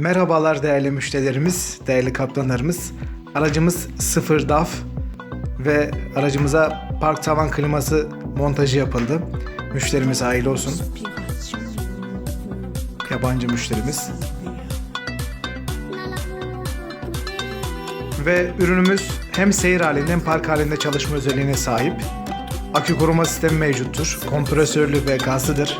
Merhabalar değerli müşterilerimiz, değerli kaptanlarımız. Aracımız sıfır DAF ve aracımıza park tavan kliması montajı yapıldı. Müşterimize hayırlı olsun. Yabancı müşterimiz. Ve ürünümüz hem seyir halinde hem park halinde çalışma özelliğine sahip. Akü koruma sistemi mevcuttur. Kompresörlü ve gazlıdır.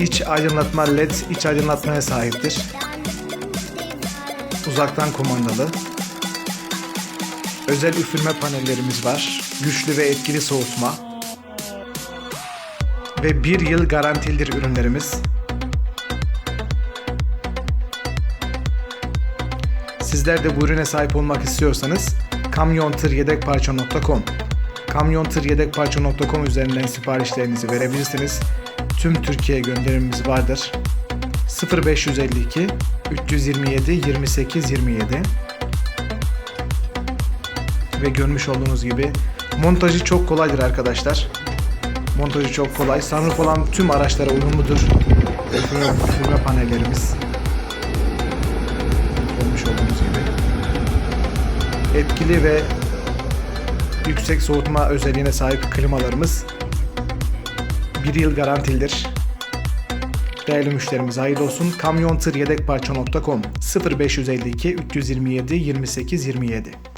İç aydınlatma LED iç aydınlatmaya sahiptir. Uzaktan kumandalı. Özel üfürme panellerimiz var. Güçlü ve etkili soğutma. Ve bir yıl garantilidir ürünlerimiz. Sizler de bu ürüne sahip olmak istiyorsanız kamyontırYedekparça.com kamyontırYedekparça.com üzerinden siparişlerinizi verebilirsiniz. Tüm Türkiye gönderimimiz vardır. 0552 327 28 27 ve görmüş olduğunuz gibi montajı çok kolaydır arkadaşlar. Montajı çok kolay. Sunroof olan tüm araçlara uyumludur. Üfürme, üfürme panellerimiz. Görmüş olduğunuz gibi. Etkili ve yüksek soğutma özelliğine sahip klimalarımız bir yıl garantilidir. Değerli müşterimiz hayırlı olsun. Kamyontır yedekparça.com 0552 327 28 27